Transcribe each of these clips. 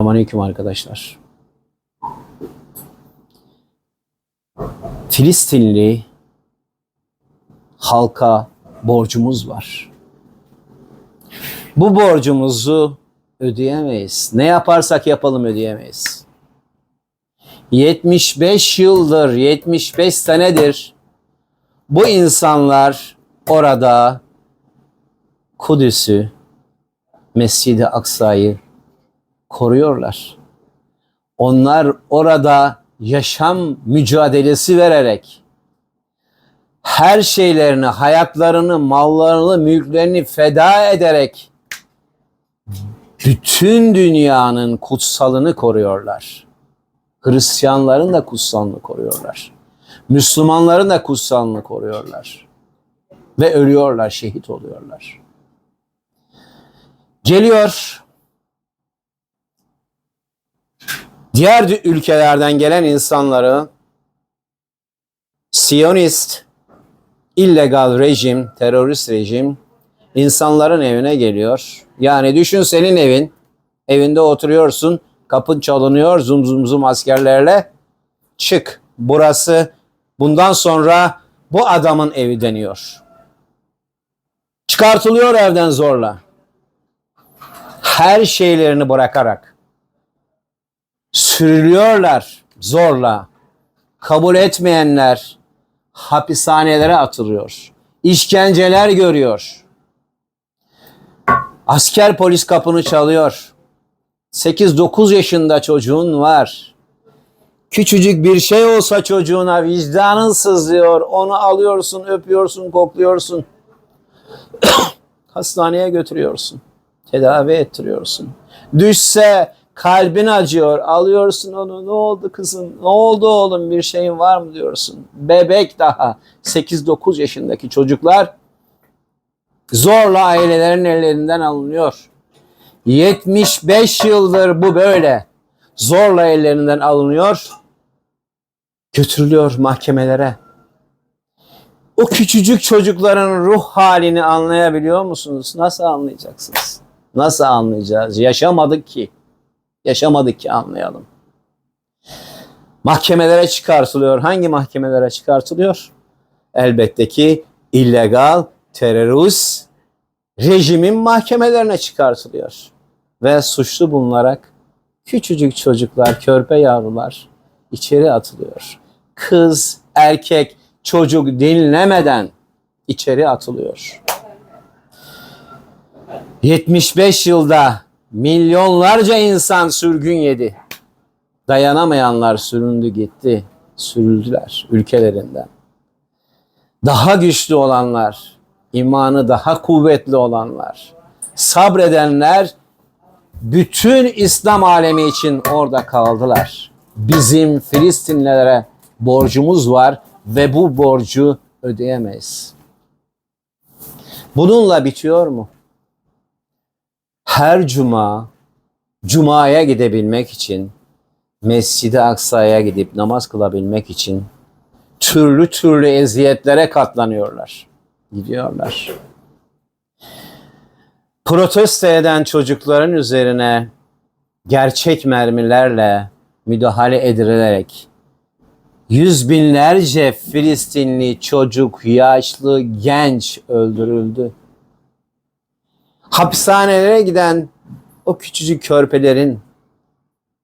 Selamünaleyküm arkadaşlar. Filistinli halka borcumuz var. Bu borcumuzu ödeyemeyiz. Ne yaparsak yapalım ödeyemeyiz. 75 yıldır, 75 senedir bu insanlar orada Kudüs'ü, Mescid-i Aksa'yı koruyorlar. Onlar orada yaşam mücadelesi vererek her şeylerini, hayatlarını, mallarını, mülklerini feda ederek bütün dünyanın kutsalını koruyorlar. Hristiyanların da kutsalını koruyorlar. Müslümanların da kutsalını koruyorlar. Ve ölüyorlar, şehit oluyorlar. Geliyor diğer ülkelerden gelen insanları Siyonist, illegal rejim, terörist rejim insanların evine geliyor. Yani düşün senin evin, evinde oturuyorsun, kapın çalınıyor zum zum zum askerlerle. Çık, burası bundan sonra bu adamın evi deniyor. Çıkartılıyor evden zorla. Her şeylerini bırakarak sürülüyorlar zorla. Kabul etmeyenler hapishanelere atılıyor. İşkenceler görüyor. Asker polis kapını çalıyor. 8-9 yaşında çocuğun var. Küçücük bir şey olsa çocuğuna vicdanın sızlıyor. Onu alıyorsun, öpüyorsun, kokluyorsun. Hastaneye götürüyorsun. Tedavi ettiriyorsun. Düşse kalbin acıyor. Alıyorsun onu. Ne oldu kızım? Ne oldu oğlum? Bir şeyin var mı diyorsun. Bebek daha. 8-9 yaşındaki çocuklar zorla ailelerin ellerinden alınıyor. 75 yıldır bu böyle. Zorla ellerinden alınıyor. Götürülüyor mahkemelere. O küçücük çocukların ruh halini anlayabiliyor musunuz? Nasıl anlayacaksınız? Nasıl anlayacağız? Yaşamadık ki. Yaşamadık ki anlayalım. Mahkemelere çıkartılıyor. Hangi mahkemelere çıkartılıyor? Elbette ki illegal terörist rejimin mahkemelerine çıkartılıyor. Ve suçlu bulunarak küçücük çocuklar, körpe yavrular içeri atılıyor. Kız, erkek, çocuk dinlemeden içeri atılıyor. 75 yılda milyonlarca insan sürgün yedi. Dayanamayanlar süründü gitti. Sürüldüler ülkelerinden. Daha güçlü olanlar, imanı daha kuvvetli olanlar, sabredenler bütün İslam alemi için orada kaldılar. Bizim Filistinlilere borcumuz var ve bu borcu ödeyemeyiz. Bununla bitiyor mu? Her cuma cumaya gidebilmek için Mescid-i Aksa'ya gidip namaz kılabilmek için türlü türlü eziyetlere katlanıyorlar. Gidiyorlar. Protesto eden çocukların üzerine gerçek mermilerle müdahale edilerek yüz binlerce Filistinli çocuk, yaşlı, genç öldürüldü. Hapishanelere giden o küçücük körpelerin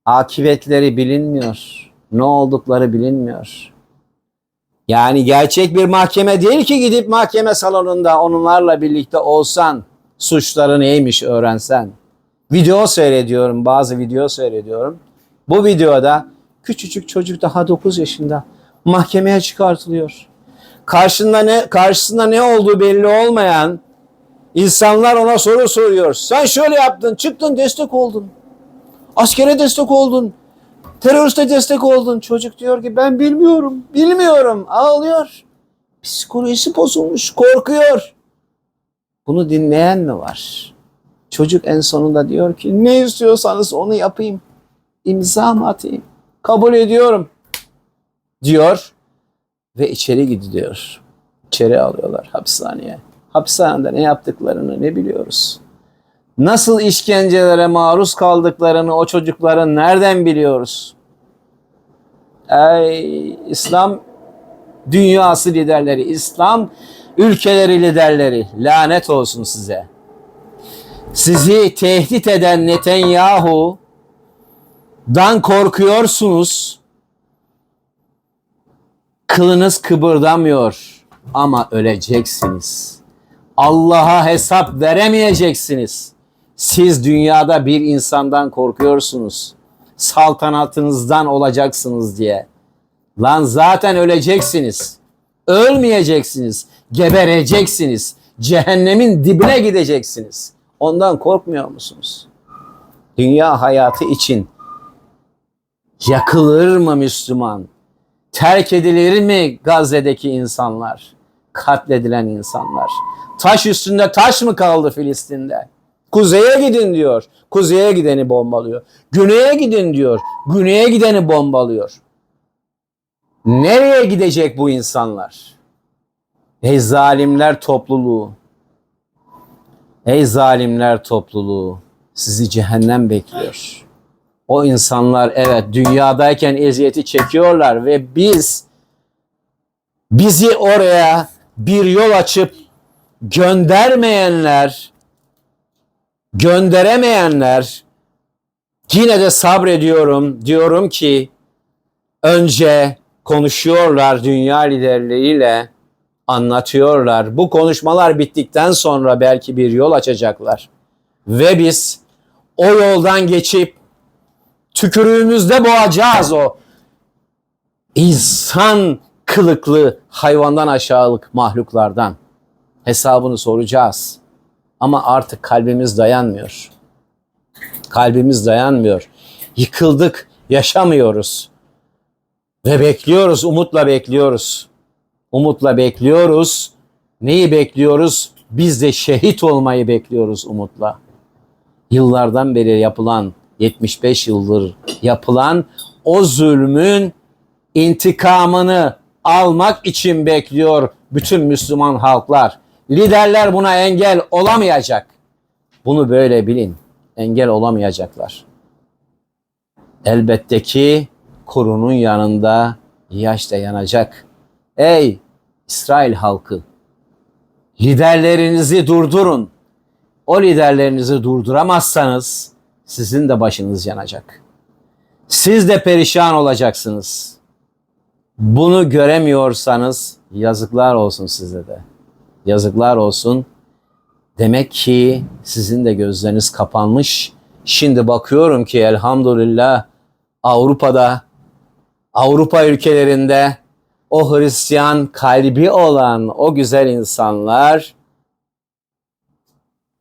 akıbetleri bilinmiyor. Ne oldukları bilinmiyor. Yani gerçek bir mahkeme değil ki gidip mahkeme salonunda onlarla birlikte olsan, suçları neymiş öğrensen. Video seyrediyorum, bazı video seyrediyorum. Bu videoda küçücük çocuk daha 9 yaşında mahkemeye çıkartılıyor. Karşında ne karşısında ne olduğu belli olmayan insanlar ona soru soruyor. Sen şöyle yaptın, çıktın, destek oldun. Askere destek oldun. Teröriste destek oldun. Çocuk diyor ki ben bilmiyorum, bilmiyorum. Ağlıyor. Psikolojisi bozulmuş, korkuyor. Bunu dinleyen mi var? Çocuk en sonunda diyor ki ne istiyorsanız onu yapayım. İmza mı atayım? Kabul ediyorum. Diyor ve içeri gidiyor. İçeri alıyorlar hapishaneye. Hapishanede ne yaptıklarını ne biliyoruz. nasıl işkencelere maruz kaldıklarını o çocukların nereden biliyoruz? Ey İslam dünyası liderleri, İslam ülkeleri liderleri lanet olsun size. Sizi tehdit eden Netanyahu dan korkuyorsunuz. Kılınız kıpırdamıyor ama öleceksiniz. Allah'a hesap veremeyeceksiniz. Siz dünyada bir insandan korkuyorsunuz. Saltanatınızdan olacaksınız diye. Lan zaten öleceksiniz. Ölmeyeceksiniz. Gebereceksiniz. Cehennemin dibine gideceksiniz. Ondan korkmuyor musunuz? Dünya hayatı için yakılır mı Müslüman? Terk edilir mi Gazze'deki insanlar? Katledilen insanlar. Taş üstünde taş mı kaldı Filistin'de? Kuzeye gidin diyor. Kuzeye gideni bombalıyor. Güneye gidin diyor. Güneye gideni bombalıyor. Nereye gidecek bu insanlar? Ey zalimler topluluğu. Ey zalimler topluluğu. Sizi cehennem bekliyor. O insanlar evet dünyadayken eziyeti çekiyorlar ve biz bizi oraya bir yol açıp göndermeyenler gönderemeyenler yine de sabrediyorum diyorum ki önce konuşuyorlar dünya liderleriyle anlatıyorlar. Bu konuşmalar bittikten sonra belki bir yol açacaklar. Ve biz o yoldan geçip tükürüğümüzde boğacağız o insan kılıklı hayvandan aşağılık mahluklardan. Hesabını soracağız. Ama artık kalbimiz dayanmıyor. Kalbimiz dayanmıyor. Yıkıldık, yaşamıyoruz. Ve bekliyoruz, umutla bekliyoruz. Umutla bekliyoruz. Neyi bekliyoruz? Biz de şehit olmayı bekliyoruz umutla. Yıllardan beri yapılan 75 yıldır yapılan o zulmün intikamını almak için bekliyor bütün Müslüman halklar. Liderler buna engel olamayacak. Bunu böyle bilin. Engel olamayacaklar. Elbette ki kurunun yanında yaş da yanacak. Ey İsrail halkı! Liderlerinizi durdurun. O liderlerinizi durduramazsanız sizin de başınız yanacak. Siz de perişan olacaksınız. Bunu göremiyorsanız yazıklar olsun size de. Yazıklar olsun. Demek ki sizin de gözleriniz kapanmış. Şimdi bakıyorum ki elhamdülillah Avrupa'da, Avrupa ülkelerinde o Hristiyan kalbi olan o güzel insanlar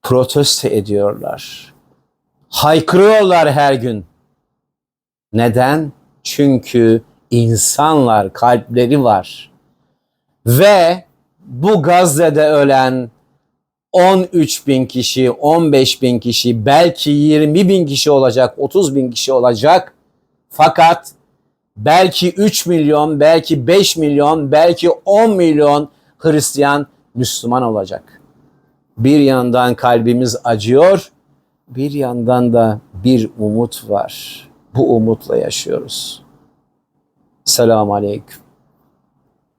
protesto ediyorlar. Haykırıyorlar her gün. Neden? Çünkü insanlar, kalpleri var. Ve bu Gazze'de ölen 13 bin kişi, 15 bin kişi, belki 20 bin kişi olacak, 30 bin kişi olacak. Fakat belki 3 milyon, belki 5 milyon, belki 10 milyon Hristiyan Müslüman olacak. Bir yandan kalbimiz acıyor, bir yandan da bir umut var. Bu umutla yaşıyoruz. Selamun Aleyküm.